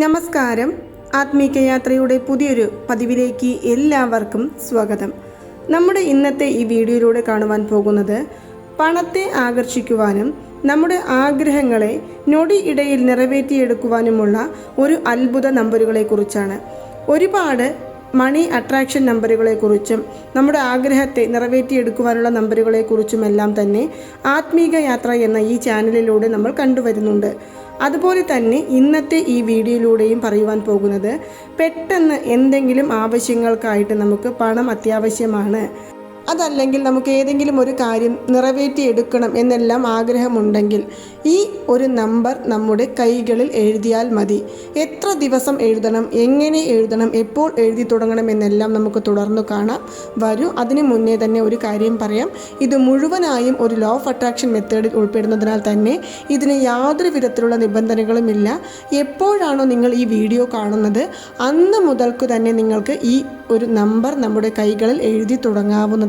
നമസ്കാരം. ആത്മീക യാത്രയുടെ പുതിയൊരു പതിവിലേക്ക് എല്ലാവർക്കും സ്വാഗതം. നമ്മുടെ ഇന്നത്തെ ഈ വീഡിയോയിലൂടെ കാണുവാൻ പോകുന്നത് പണത്തെ ആകർഷിക്കുവാനും നമ്മുടെ ആഗ്രഹങ്ങളെ നൊടി ഇടയിൽ നിറവേറ്റിയെടുക്കുവാനുമുള്ള ഒരു അത്ഭുത നമ്പറുകളെക്കുറിച്ചാണ്. ഒരുപാട് മണി അട്രാക്ഷൻ നമ്പറുകളെക്കുറിച്ചും നമ്മുടെ ആഗ്രഹത്തെ നിറവേറ്റിയെടുക്കുവാനുള്ള നമ്പറുകളെക്കുറിച്ചുമെല്ലാം തന്നെ ആത്മീക യാത്ര എന്ന ഈ ചാനലിലൂടെ നമ്മൾ കണ്ടുവരുന്നുണ്ട്. അതുപോലെ തന്നെ ഇന്നത്തെ ഈ വീഡിയോയിലൂടെയും പറയുവാൻ പോകുന്നത് പെട്ടെന്ന് എന്തെങ്കിലും ആവശ്യങ്ങൾക്കായിട്ട് നമുക്ക് പണം അത്യാവശ്യമാണ്. അതല്ലെങ്കിൽ നമുക്ക് ഏതെങ്കിലും ഒരു കാര്യം നിറവേറ്റിയെടുക്കണം എന്നെല്ലാം ആഗ്രഹമുണ്ടെങ്കിൽ ഈ ഒരു നമ്പർ നമ്മുടെ കൈകളിൽ എഴുതിയാൽ മതി. എത്ര ദിവസം എഴുതണം എങ്ങനെ എഴുതണം എപ്പോൾ എഴുതി തുടങ്ങണം എന്നെല്ലാം നമുക്ക് തുടർന്നു കാണാം. വരൂ അതിന് മുന്നേ തന്നെ ഒരു കാര്യം പറയാം. ഇത് മുഴുവനായും ഒരു ലോ ഓഫ് അട്രാക്ഷൻ മെത്തേഡിൽ ഉൾപ്പെടുന്നതിനാൽ തന്നെ ഇതിന് യാതൊരു വിധത്തിലുള്ള നിബന്ധനകളുമില്ല എപ്പോഴാണോ നിങ്ങൾ ഈ വീഡിയോ കാണുന്നത് അന്ന് മുതൽക്ക് തന്നെ നിങ്ങൾക്ക് ഈ ഒരു നമ്പർ നമ്മുടെ കൈകളിൽ എഴുതി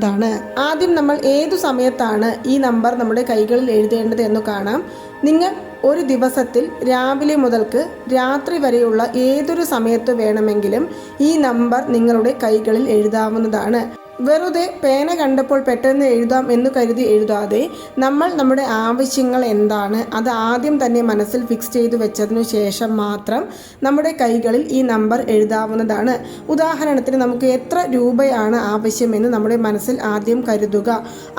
തുടങ്ങാവുന്നതാണ് ആദ്യം നമ്മൾ ഏതു സമയത്താണ് ഈ നമ്പർ നമ്മുടെ കൈകളിൽ എഴുതേണ്ടത് എന്ന് കാണാം. നിങ്ങൾ ഒരു ദിവസത്തിൽ രാവിലെ മുതൽക്ക് രാത്രി വരെയുള്ള ഏതൊരു സമയത്ത് വേണമെങ്കിലും ഈ നമ്പർ നിങ്ങളുടെ കൈകളിൽ എഴുതാവുന്നതാണ്. വെറുതെ പേന കണ്ടപ്പോൾ പെട്ടെന്ന് എഴുതാം എന്ന് കരുതി എഴുതാതെ നമ്മൾ നമ്മുടെ ആവശ്യങ്ങൾ എന്താണ് അത് ആദ്യം തന്നെ മനസ്സിൽ ഫിക്സ് ചെയ്തു വെച്ചതിനു ശേഷം മാത്രം നമ്മുടെ കൈകളിൽ ഈ നമ്പർ എഴുതാവുന്നതാണ്. ഉദാഹരണത്തിന് നമുക്ക് എത്ര രൂപയാണ് ആവശ്യമെന്ന് നമ്മുടെ മനസ്സിൽ ആദ്യം കരുതുക.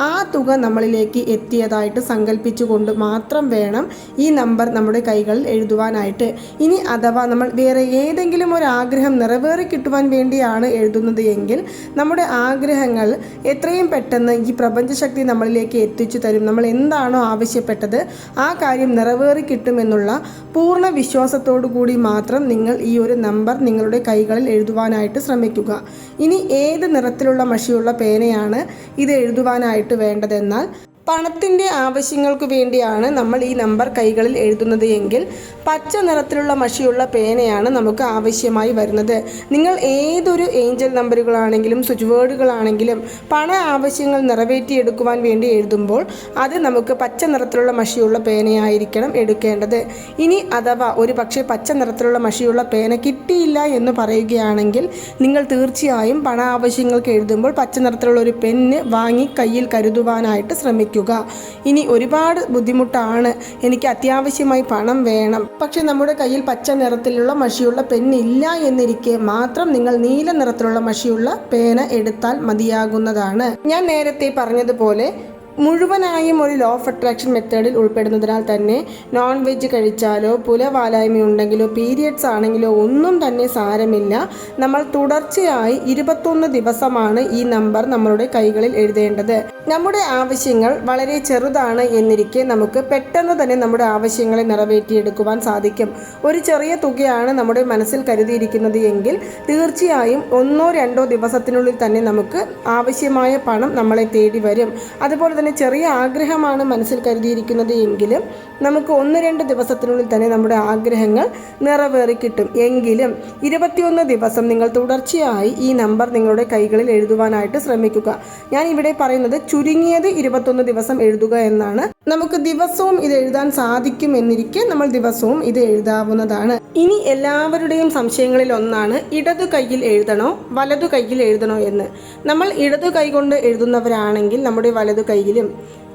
ആ തുക നമ്മളിലേക്ക് എത്തിയതായിട്ട് സങ്കല്പിച്ചുകൊണ്ട് മാത്രം വേണം ഈ നമ്പർ നമ്മുടെ കൈകളിൽ എഴുതുവാനായിട്ട്. ഇനി അഥവാ നമ്മൾ വേറെ ഏതെങ്കിലും ഒരു ആഗ്രഹം നിറവേറി കിട്ടുവാൻ വേണ്ടിയാണ് എഴുതുന്നത് എങ്കിൽ നമ്മുടെ ആഗ്രഹങ്ങൾ എത്രയും പെട്ടെന്ന് ഈ പ്രപഞ്ചശക്തി നമ്മളിലേക്ക് എത്തിച്ചു തരും. നമ്മൾ എന്താണോ ആവശ്യപ്പെട്ടത് ആ കാര്യം നിറവേറി കിട്ടുമെന്നുള്ള പൂർണ വിശ്വാസത്തോടു കൂടി മാത്രം നിങ്ങൾ ഈ ഒരു നമ്പർ നിങ്ങളുടെ കൈകളിൽ എഴുതുവാനായിട്ട് ശ്രമിക്കുക. ഇനി ഏത് നിറത്തിലുള്ള മഷിയുള്ള പേനയാണ് ഇത് എഴുതുവാനായിട്ട് വേണ്ടതെന്നാൽ പണത്തിന്റെ ആവശ്യങ്ങൾക്ക് വേണ്ടിയാണ് നമ്മൾ ഈ നമ്പർ കൈകളിൽ എഴുതുന്നത് എങ്കിൽ പച്ച നിറത്തിലുള്ള മഷിയുള്ള പേനയാണ് നമുക്ക് ആവശ്യമായി വരുന്നത്. നിങ്ങൾ ഏതൊരു ഏഞ്ചൽ നമ്പറുകളാണെങ്കിലും സ്വിച്ച് വേർഡുകളാണെങ്കിലും പണ ആവശ്യങ്ങൾ നിറവേറ്റിയെടുക്കുവാൻ വേണ്ടി എഴുതുമ്പോൾ അത് നമുക്ക് പച്ച നിറത്തിലുള്ള മഷിയുള്ള പേനയായിരിക്കണം എടുക്കേണ്ടത്. ഇനി അഥവാ ഒരു പക്ഷേ പച്ച നിറത്തിലുള്ള മഷിയുള്ള പേന കിട്ടിയില്ല എന്ന് പറയുകയാണെങ്കിൽ നിങ്ങൾ തീർച്ചയായും പണ ആവശ്യങ്ങൾക്ക് എഴുതുമ്പോൾ പച്ച നിറത്തിലുള്ള ഒരു പെന്ന് വാങ്ങി കയ്യിൽ കരുതുവാനായിട്ട് ശ്രമിക്കുക. ഇനി ഒരുപാട് ബുദ്ധിമുട്ടാണ്. എനിക്ക് അത്യാവശ്യമായി പണം വേണം. പക്ഷെ നമ്മുടെ കയ്യിൽ പച്ച നിറത്തിലുള്ള മഷിയുള്ള ഇല്ല എന്നിരിക്കെ മാത്രം നിങ്ങൾ നീല നിറത്തിലുള്ള മഷിയുള്ള പേന എടുത്താൽ മതിയാകുന്നതാണ്. ഞാൻ നേരത്തെ പറഞ്ഞതുപോലെ മുഴുവനായും ഒരു ലോ ഓഫ് അട്രാക്ഷൻ മെത്തേഡിൽ ഉൾപ്പെടുന്നതിനാൽ തന്നെ നോൺ വെജ് കഴിച്ചാലോ പുലവാലായ്മ ഉണ്ടെങ്കിലോ പീരിയഡ്സ് ആണെങ്കിലോ ഒന്നും തന്നെ സാരമില്ല. നമ്മൾ തുടർച്ചയായി ഇരുപത്തൊന്ന് ദിവസമാണ് ഈ നമ്പർ നമ്മളുടെ കൈകളിൽ എഴുതേണ്ടത്. നമ്മുടെ ആവശ്യങ്ങൾ വളരെ ചെറുതാണ് എന്നിരിക്കെ നമുക്ക് പെട്ടെന്ന് തന്നെ നമ്മുടെ ആവശ്യങ്ങളെ നിറവേറ്റിയെടുക്കുവാൻ സാധിക്കും. ഒരു ചെറിയ തുകയാണ് നമ്മുടെ മനസ്സിൽ കരുതിയിരിക്കുന്നത് എങ്കിൽ തീർച്ചയായും ഒന്നോ രണ്ടോ ദിവസത്തിനുള്ളിൽ തന്നെ നമുക്ക് ആവശ്യമായ പണം നമ്മളെ തേടി വരും. അതുപോലെ തന്നെ ചെറിയ ആഗ്രഹമാണ് മനസ്സിൽ കരുതിയിരിക്കുന്നത് എങ്കിലും നമുക്ക് ഒന്ന് രണ്ട് ദിവസത്തിനുള്ളിൽ തന്നെ നമ്മുടെ ആഗ്രഹങ്ങൾ നിറവേറി കിട്ടും. എങ്കിലും ഇരുപത്തിയൊന്ന് ദിവസം നിങ്ങൾ തുടർച്ചയായി ഈ നമ്പർ നിങ്ങളുടെ കൈകളിൽ എഴുതുവാനായിട്ട് ശ്രമിക്കുക. ഞാൻ ഇവിടെ പറയുന്നത് ചുരുങ്ങിയത് ഇരുപത്തൊന്ന് ദിവസം എഴുതുക എന്നാണ്. നമുക്ക് ദിവസവും ഇത് എഴുതാൻ സാധിക്കും എന്നിരിക്കെ നമ്മൾ ദിവസവും ഇത് എഴുതാവുന്നതാണ്. ഇനി എല്ലാവരുടെയും സംശയങ്ങളിൽ ഒന്നാണ് ഇടതു കൈയിൽ എഴുതണോ വലതു കൈയിൽ എഴുതണോ എന്ന്. നമ്മൾ ഇടതു കൈ കൊണ്ട് എഴുതുന്നവരാണെങ്കിൽ നമ്മുടെ വലതു കൈയിലും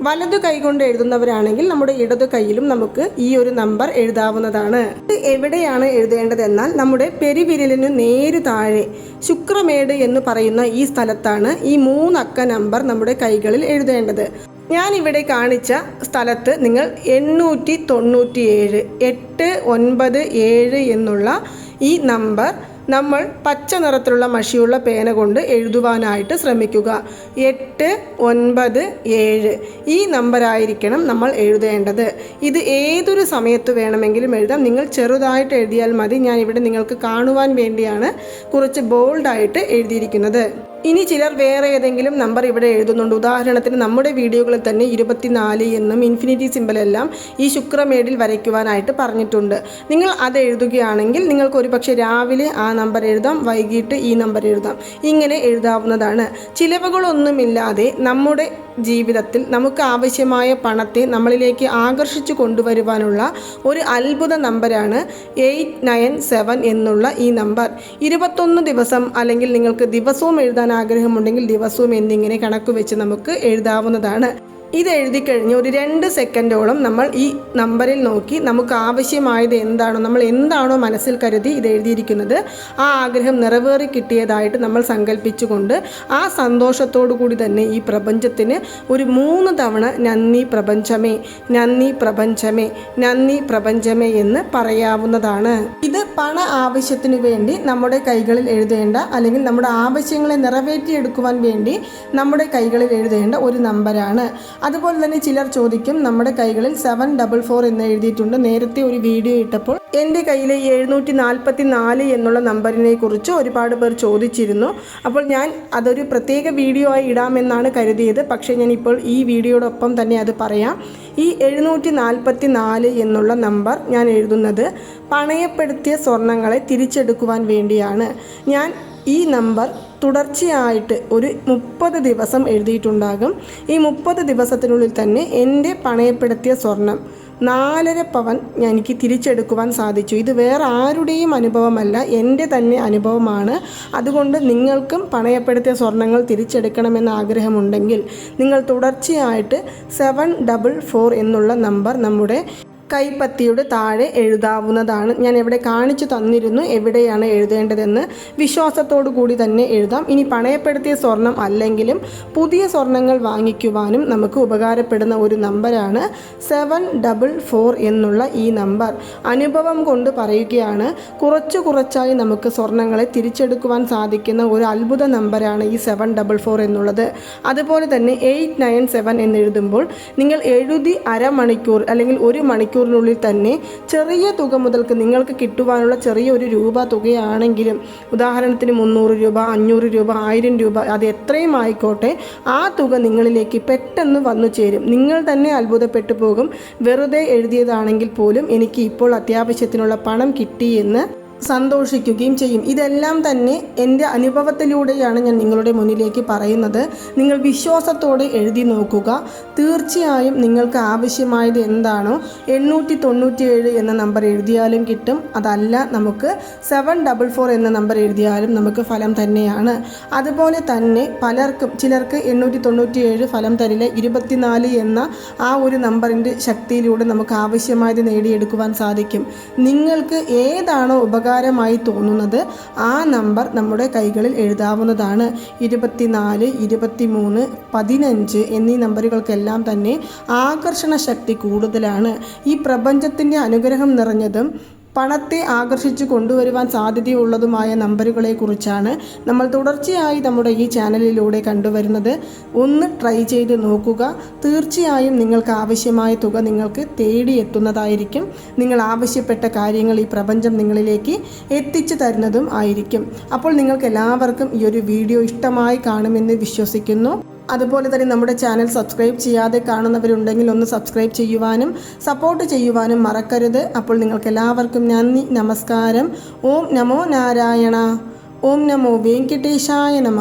വലതു കൈ കൊണ്ട് എഴുതുന്നവരാണെങ്കിൽ നമ്മുടെ ഇടതു കൈയിലും നമുക്ക് ഈ ഒരു നമ്പർ എഴുതാവുന്നതാണ്. ഇത് എവിടെയാണ് എഴുതേണ്ടതെന്നാൽ നമ്മുടെ പെരുവിരലിന് നേര് താഴെ ശുക്രമേട് എന്ന് പറയുന്ന ഈ സ്ഥലത്താണ് ഈ മൂന്നക്ക നമ്പർ നമ്മുടെ കൈകളിൽ എഴുതേണ്ടത്. ഞാൻ ഇവിടെ കാണിച്ച സ്ഥലത്ത് നിങ്ങൾ എണ്ണൂറ്റി തൊണ്ണൂറ്റി ഏഴ് എട്ട് ഒൻപത് ഏഴ് എന്നുള്ള ഈ നമ്പർ നമ്മൾ പച്ച നിറത്തിലുള്ള മഷിയുള്ള പേന കൊണ്ട് എഴുതുവാനായിട്ട് ശ്രമിക്കുക. എട്ട് ഒൻപത് ഏഴ് ഈ നമ്പറായിരിക്കണം നമ്മൾ എഴുതേണ്ടത്. ഇത് ഏതൊരു സമയത്ത് വേണമെങ്കിലും എഴുതാം. നിങ്ങൾ ചെറുതായിട്ട് എഴുതിയാൽ മതി. ഞാൻ ഇവിടെ നിങ്ങൾക്ക് കാണുവാൻ വേണ്ടിയാണ് കുറച്ച് ബോൾഡായിട്ട് എഴുതിയിരിക്കുന്നത്. ഇനി ചിലർ വേറെ ഏതെങ്കിലും നമ്പർ ഇവിടെ എഴുതുന്നുണ്ട്. ഉദാഹരണത്തിന് നമ്മുടെ വീഡിയോകളിൽ തന്നെ ഇരുപത്തിനാല് എന്നും ഇൻഫിനിറ്റി സിമ്പലെല്ലാം ഈ ശുക്രമേടിൽ വരയ്ക്കുവാനായിട്ട് പറഞ്ഞിട്ടുണ്ട്. നിങ്ങൾ അത് എഴുതുകയാണെങ്കിൽ നിങ്ങൾക്ക് ഒരുപക്ഷെ രാവിലെ ആ നമ്പർ എഴുതാം വൈകിട്ട് ഈ നമ്പർ എഴുതാം. ഇങ്ങനെ എഴുതാവുന്നതാണ്. ചിലവുകളൊന്നുമില്ലാതെ നമ്മുടെ ജീവിതത്തിൽ നമുക്ക് ആവശ്യമായ പണത്തെ നമ്മളിലേക്ക് ആകർഷിച്ചു കൊണ്ടുവരുവാനുള്ള ഒരു അത്ഭുത നമ്പരാണ് എയ്റ്റ് നയൻ സെവൻ എന്നുള്ള ഈ നമ്പർ. ഇരുപത്തൊന്ന് ദിവസം അല്ലെങ്കിൽ നിങ്ങൾക്ക് ദിവസവും എഴുതാൻ ആഗ്രഹമുണ്ടെങ്കിൽ ദിവസവും എന്നിങ്ങനെ കണക്ക് വെച്ച് നമുക്ക് എഴുതാവുന്നതാണ്. ഇത് എഴുതി കഴിഞ്ഞ് ഒരു രണ്ട് സെക്കൻഡോളം നമ്മൾ ഈ നമ്പറിൽ നോക്കി നമുക്ക് ആവശ്യമായത് എന്താണോ നമ്മൾ എന്താണോ മനസ്സിൽ കരുതി ഇത് എഴുതിയിരിക്കുന്നത് ആ ആഗ്രഹം നിറവേറി കിട്ടിയതായിട്ട് നമ്മൾ സങ്കല്പിച്ചുകൊണ്ട് ആ സന്തോഷത്തോടു കൂടി തന്നെ ഈ പ്രപഞ്ചത്തിന് ഒരു മൂന്ന് തവണ നന്ദി പ്രപഞ്ചമേ നന്ദി പ്രപഞ്ചമേ നന്ദി പ്രപഞ്ചമേ എന്ന് പറയാവുന്നതാണ്. ഇത് പണ ആവശ്യത്തിന് വേണ്ടി നമ്മുടെ കൈകളിൽ എഴുതേണ്ട അല്ലെങ്കിൽ നമ്മുടെ ആവശ്യങ്ങളെ നിറവേറ്റിയെടുക്കുവാൻ വേണ്ടി നമ്മുടെ കൈകളിൽ എഴുതേണ്ട ഒരു നമ്പരാണ്. അതുപോലെ തന്നെ ചിലർ ചോദിക്കും നമ്മുടെ കൈകളിൽ സെവൻ ഡബിൾ ഫോർ എന്ന് എഴുതിയിട്ടുണ്ട്. നേരത്തെ ഒരു വീഡിയോ ഇട്ടപ്പോൾ എന്റെ കയ്യിലെ എഴുന്നൂറ്റി നാൽപ്പത്തി നാല് എന്നുള്ള നമ്പറിനെ കുറിച്ച് ഒരുപാട് പേർ ചോദിച്ചിരുന്നു. അപ്പോൾ ഞാൻ അതൊരു പ്രത്യേക വീഡിയോ ആയി ഇടാമെന്നാണ് കരുതിയത്. പക്ഷേ ഞാൻ ഇപ്പോൾ ഈ വീഡിയോടൊപ്പം തന്നെ അത് പറയാം. ഈ എഴുന്നൂറ്റി നാൽപ്പത്തി നാല് എന്നുള്ള നമ്പർ ഞാൻ എഴുതുന്നത് പണയപ്പെടുത്തിയ സ്വർണങ്ങളെ തിരിച്ചെടുക്കുവാൻ വേണ്ടിയാണ്. ഞാൻ ഈ നമ്പർ തുടർച്ചയായിട്ട് ഒരു മുപ്പത് ദിവസം എഴുതിയിട്ടുണ്ടാകും. ഈ മുപ്പത് ദിവസത്തിനുള്ളിൽ തന്നെ എന്റെ പണയപ്പെടുത്തിയ സ്വർണം നാലര പവൻ എനിക്ക് തിരിച്ചെടുക്കുവാൻ സാധിച്ചു. ഇത് വേറെ ആരുടെയും അനുഭവമല്ല എന്റെ തന്നെ അനുഭവമാണ്. അതുകൊണ്ട് നിങ്ങൾക്കും പണയപ്പെടുത്തിയ സ്വർണങ്ങൾ തിരിച്ചെടുക്കണമെന്ന് ആഗ്രഹമുണ്ടെങ്കിൽ നിങ്ങൾ തുടർച്ചയായിട്ട് സെവൻ ഡബിൾ ഫോർ എന്നുള്ള നമ്പർ നമ്മുടെ കൈപ്പത്തിയുടെ താഴെ എഴുതാവുന്നതാണ്. ഞാൻ എവിടെ കാണിച്ചു തന്നിരുന്നു എവിടെയാണ് എഴുതേണ്ടതെന്ന്. വിശ്വാസത്തോടു കൂടി തന്നെ എഴുതാം. ഇനി പണയപ്പെടുത്തിയ സ്വർണം അല്ലെങ്കിലും പുതിയ സ്വർണങ്ങൾ വാങ്ങിക്കുവാനും നമുക്ക് ഉപകാരപ്പെടുന്ന ഒരു നമ്പരാണ് സെവൻ ഡബിൾ ഫോർ എന്നുള്ള ഈ നമ്പർ. അനുഭവം കൊണ്ട് പറയുകയാണ് കുറച്ചു കുറച്ചായി നമുക്ക് സ്വർണങ്ങളെ തിരിച്ചെടുക്കുവാൻ സാധിക്കുന്ന ഒരു അത്ഭുത നമ്പരാണ് ഈ സെവൻ ഡബിൾ ഫോർ എന്നുള്ളത്. അതുപോലെ തന്നെ എയ്റ്റ് നയൻ സെവൻ എന്നെഴുതുമ്പോൾ നിങ്ങൾ എഴുതി അരമണിക്കൂർ അല്ലെങ്കിൽ ഒരു മണിക്കൂർ മണിക്കൂറിനുള്ളിൽ തന്നെ ചെറിയ തുക മുതൽക്ക് നിങ്ങൾക്ക് കിട്ടുവാനുള്ള ചെറിയൊരു രൂപ തുകയാണെങ്കിലും ഉദാഹരണത്തിന് മുന്നൂറ് രൂപ അഞ്ഞൂറ് രൂപ ആയിരം രൂപ അത് എത്രയും ആയിക്കോട്ടെ ആ തുക നിങ്ങളിലേക്ക് പെട്ടെന്ന് വന്നു ചേരും. നിങ്ങൾ തന്നെ അത്ഭുതപ്പെട്ടു പോകും. വെറുതെ എഴുതിയതാണെങ്കിൽ പോലും എനിക്ക് ഇപ്പോൾ അത്യാവശ്യത്തിനുള്ള പണം കിട്ടിയെന്ന് സന്തോഷിക്കുകയും ചെയ്യും. ഇതെല്ലാം തന്നെ എന്റെ അനുഭവത്തിലൂടെയാണ് ഞാൻ നിങ്ങളുടെ മുന്നിലേക്ക് പറയുന്നത്. നിങ്ങൾ വിശ്വാസത്തോടെ എഴുതി നോക്കുക. തീർച്ചയായും നിങ്ങൾക്ക് ആവശ്യമായത് എന്താണോ എണ്ണൂറ്റി തൊണ്ണൂറ്റിയേഴ് എന്ന നമ്പർ എഴുതിയാലും കിട്ടും. അതല്ല നമുക്ക് സെവൻ ഡബിൾ ഫോർ എന്ന നമ്പർ എഴുതിയാലും നമുക്ക് ഫലം തന്നെയാണ്. അതുപോലെ തന്നെ പലർക്കും ചിലർക്ക് എണ്ണൂറ്റി തൊണ്ണൂറ്റിയേഴ് ഫലം തരില്ല. ഇരുപത്തിനാല് എന്ന ആ ഒരു നമ്പറിന്റെ ശക്തിയിലൂടെ നമുക്ക് ആവശ്യമായത് നേടിയെടുക്കുവാൻ സാധിക്കും. നിങ്ങൾക്ക് ഏതാണോ ഉപകാരം ഉപകാരമായി തോന്നുന്നത് ആ നമ്പർ നമ്മുടെ കൈകളിൽ എഴുതാവുന്നതാണ്. ഇരുപത്തിനാല് ഇരുപത്തിമൂന്ന് പതിനഞ്ച് എന്നീ നമ്പറുകൾക്കെല്ലാം തന്നെ ആകർഷണ ശക്തി കൂടുതലാണ്. ഈ പ്രപഞ്ചത്തിന്റെ അനുഗ്രഹം നിറഞ്ഞതും പണത്തെ ആകർഷിച്ചു കൊണ്ടുവരുവാൻ സാധ്യതയുള്ളതുമായ നമ്പറുകളെ കുറിച്ചാണ് നമ്മൾ തുടർച്ചയായി നമ്മുടെ ഈ ചാനലിലൂടെ കണ്ടുവരുന്നത്. ഒന്ന് ട്രൈ ചെയ്ത് നോക്കുക. തീർച്ചയായും നിങ്ങൾക്ക് ആവശ്യമായ തുക നിങ്ങൾക്ക് തേടിയെത്തുന്നതായിരിക്കും നിങ്ങൾ ആവശ്യപ്പെട്ട കാര്യങ്ങൾ ഈ പ്രപഞ്ചം നിങ്ങളിലേക്ക് എത്തിച്ചു തരുന്നതും ആയിരിക്കും. അപ്പോൾ നിങ്ങൾക്ക് എല്ലാവർക്കും ഈ ഒരു വീഡിയോ ഇഷ്ടമായി കാണുമെന്ന് വിശ്വസിക്കുന്നു. അതുപോലെ തന്നെ നമ്മുടെ ചാനൽ സബ്സ്ക്രൈബ് ചെയ്യാതെ കാണുന്നവരുണ്ടെങ്കിൽ ഒന്ന് സബ്സ്ക്രൈബ് ചെയ്യുവാനും സപ്പോർട്ട് ചെയ്യുവാനും മറക്കരുത്. അപ്പോൾ നിങ്ങൾക്ക് എല്ലാവർക്കും നന്ദി നമസ്കാരം. ഓം നമോ നാരായണ. ഓം നമോ വെങ്കിട്ടേശായ നമ.